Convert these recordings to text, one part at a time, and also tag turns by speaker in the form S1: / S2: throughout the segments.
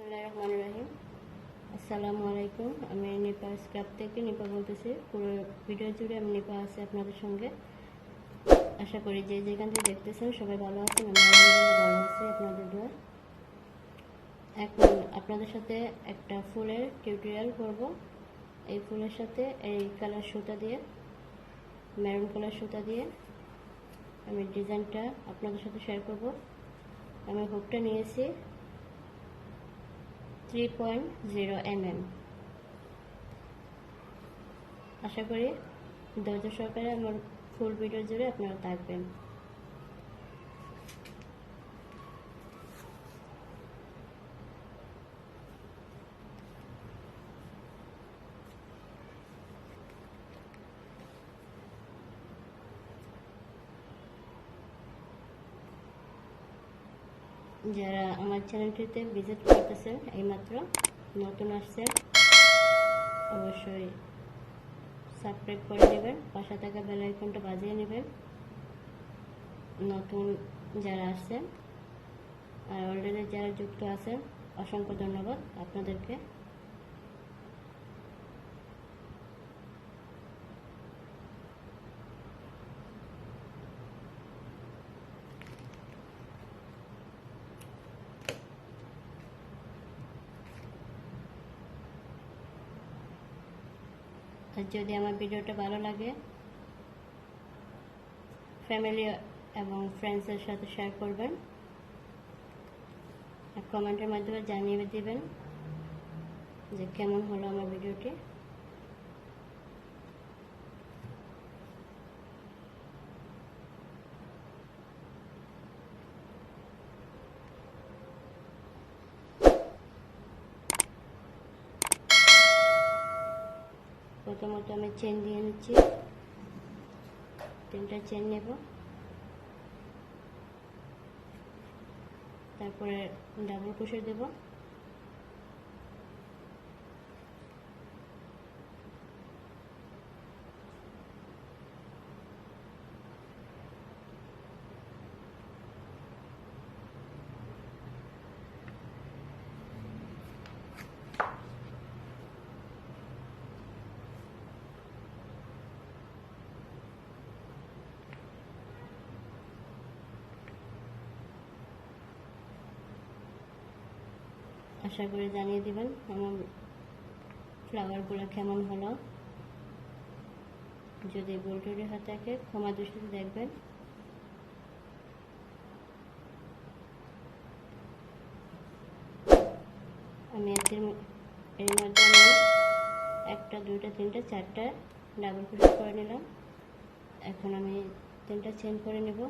S1: বিসমুল্লাহ আসসালামু আলাইকুম। আমি নিপা স্ক্রাব থেকে নিপা বলতেছি। পুরো ভিডিও জুড়ে আমি নিপা আছি আপনাদের সঙ্গে। আশা করি যে যেখান থেকে দেখতেছেন সবাই ভালো আছেন ভালো আছি আপনাদের এখন আপনাদের সাথে একটা ফুলের টিউটোরিয়াল করব। এই ফুলের সাথে এই কালার সুতা দিয়ে মেরুন কালার সুতা দিয়ে আমি ডিজাইনটা আপনাদের সাথে শেয়ার করব। আমি হুকটা নিয়েছি। Three point zero M M আশা করি ধৈর্য সহকারে আমার ফুল ভিডিও জুড়ে আপনারা থাকবেন। যারা আমার চ্যানেলটিতে ভিজিট করতেছেন, এইমাত্র নতুন আসছে, অবশ্যই সাবস্ক্রাইব করে নেবেন, পাশে থাকা বেল আইকনটা বাজিয়ে নেবেন। নতুন যারা আসছেন, আর অলরেডি যারা যুক্ত আছেন, অসংখ্য ধন্যবাদ আপনাদেরকে। আর যদি আমার ভিডিওটা ভালো লাগে ফ্যামিলি এবং ফ্রেন্ডসের সাথে শেয়ার করবেন। আর কমেন্টের মাধ্যমে জানিয়ে দেবেন যে কেমন হলো আমার ভিডিওটি। প্রথমত আমি চেন দিয়ে নিচ্ছি। তিনটা চেন নেব। তারপরে ডাবল কুশে দেব। আশা করি জানিয়ে দিবেন আমার ফ্লাওয়ারগুলো কেমন হলো। যদি বোলটুরি হয়ে থাকে ক্ষমা দৃষ্টিতে দেখবেন। আমি এর এর মধ্যে আমি একটা, দুইটা, তিনটা, চারটা ডাবল ক্রোশেট করে নিলাম। এখন আমি তিনটা চেন করে নেব।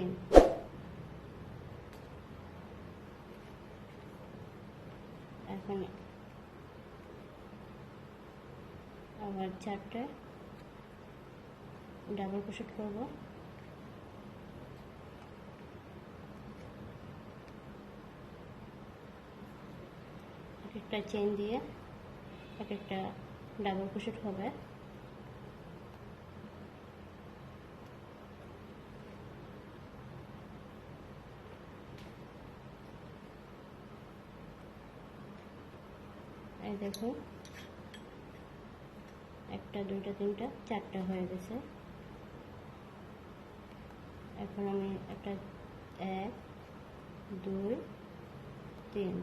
S1: তিন এখন আবার চারটে ডাবল ক্রোশেট করব এক একটা চেন দিয়ে এক একটা ডাবল ক্রোশেট হবে এই দেখো। একটা, দুইটা, তিনটা, চারটা হয়ে গেছে। এখন আমি একটা, এক, দুই, তিন।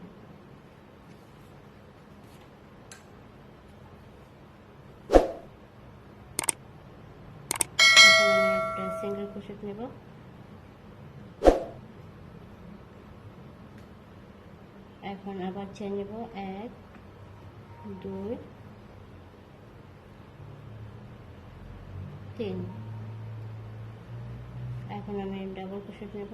S1: সিঙ্গেল ক্রোশেট নেব। এখন আবার চেয়ে নেব, এক দুই তিন এখন আমি ডাবল ক্রোশেট নেব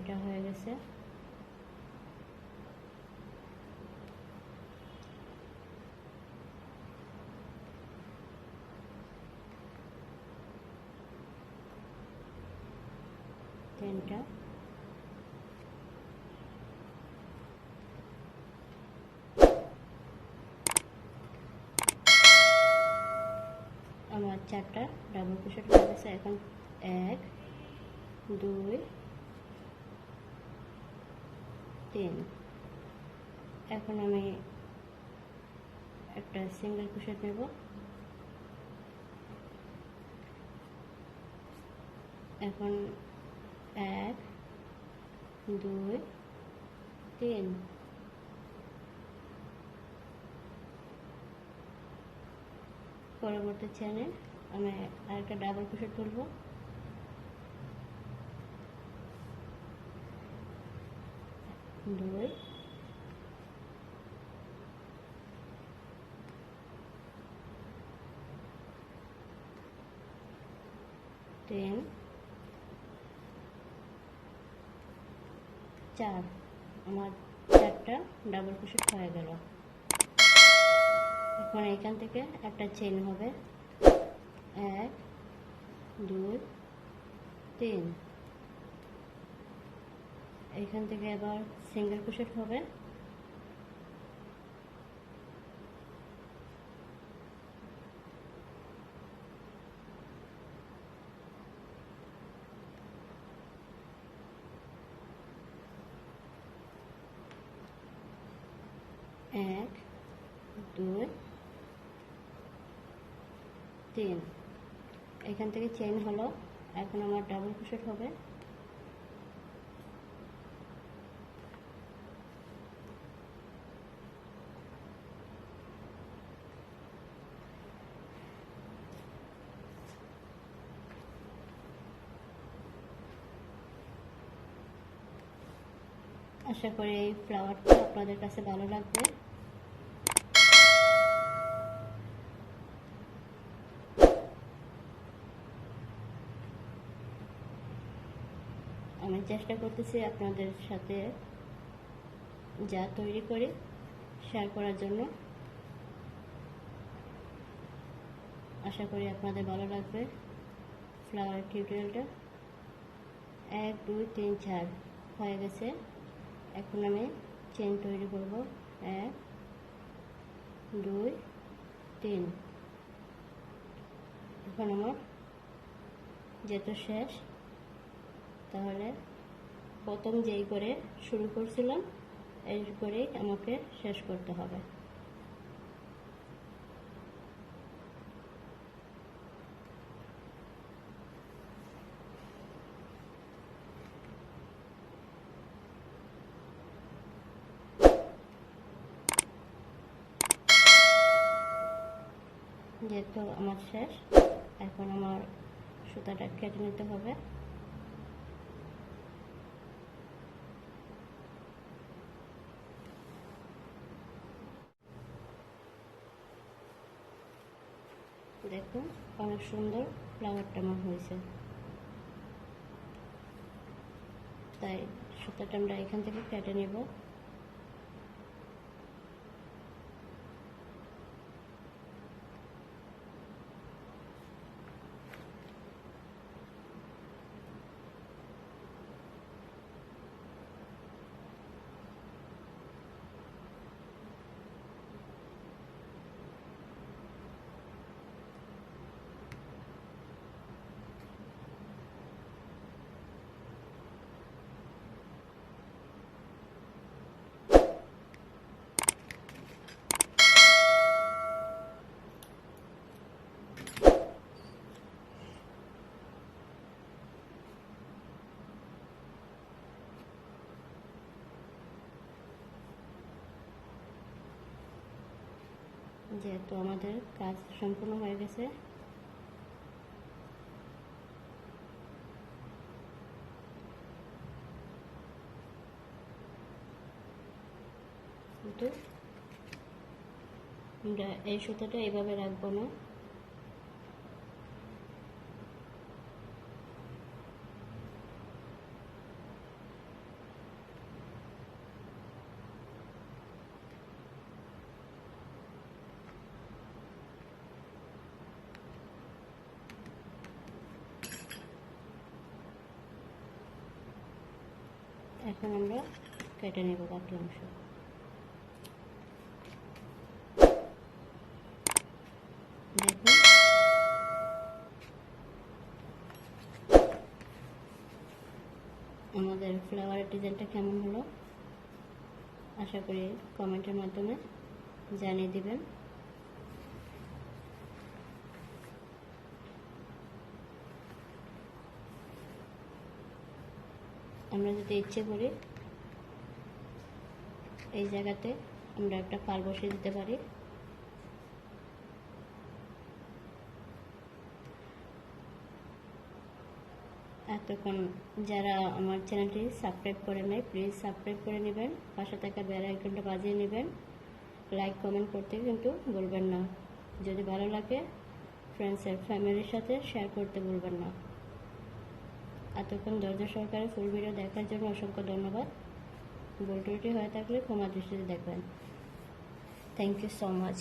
S1: দুইটা হয়ে গেছে। তিনটা আমার চারটা ডাবল ক্রোশেট হয়ে গেছে এখন এক দুই তিন। এখন আমি একটা সিঙ্গেল ক্রোশেট নেব। এখন এক, দুই, তিন। পরবর্তী চেনে আমি আরেকটা ডাবল ক্রোশেট তুলবো। দুই তিন চার আমার চারটা ডাবল ক্রোশেট হয়ে গেল। এখন এখান থেকে একটা চেন হবে। এক, দুই, তিন। এখান থেকে আবার সিঙ্গেল ক্রোশেট হবে। এক, দুই, তিন। এখান থেকে চেন হলো। এখন আমার ডাবল ক্রোশেট হবে। আশা করি এই ফ্লাওয়ারটা আপনাদের কাছে ভালো লাগবে। আমি চেষ্টা করতেছি আপনাদের সাথে যা তৈরি করি শেয়ার করার জন্য। আশা করি আপনাদের ভালো লাগবে ফ্লাওয়ার টিউটোরিয়ালটা এক, দুই, তিন, চার হয়ে গেছে। এখন আমি চেন তৈরি করব। এক, দুই, তিন। এখন আমার যেত শেষ, তাহলে প্রথম যেই করে শুরু করছিলাম এই করেই আমাকে শেষ করতে হবে। যেহেতু আমার শেষ। এখন আমার সুতাটা কেটে নিতে হবে। দেখুন, অনেক সুন্দর ফ্লাওয়ারটা আমার হয়েছে। তাই সুতাটা আমরা এখান থেকে কেটে নেব। যেহেতু আমাদের কাজ সম্পূর্ণ হয়ে গেছে। আমরা এই সুতোটা এইভাবে রাখব না। এখন আমরা কেটে নেব বাকি অংশ। দেখুন। আমাদের ফ্লাওয়ারের ডিজাইনটা কেমন হলো? আশা করি কমেন্টের মাধ্যমে জানিয়ে দিবেন। আমরা যদি ইচ্ছে করি এই জায়গাতে আমরা একটা পাল বসিয়ে দিতে পারি। এতক্ষণ যারা আমার চ্যানেলটি সাবস্ক্রাইব করে নেয় প্লিজ সাবস্ক্রাইব করে নেবেন, পাশে থাকা বেল আইকনটা বাজিয়ে নেবেন। লাইক কমেন্ট করতে কিন্তু বলবেন না। যদি ভালো লাগে ফ্রেন্ডস আর ফ্যামিলির সাথে শেয়ার করতে ভুলবেন না। এতক্ষণ দরজা সহকারে ফুল ভিডিও দেখার জন্য অসংখ্য ধন্যবাদ। ভুল ত্রুটি হয়ে থাকলে ক্ষমা দৃষ্টিতে দেখবেন। থ্যাংক ইউ সো মাচ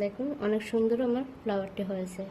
S1: দেখুন অনেক সুন্দর আমার ফ্লাওয়ারটি হয়েছে।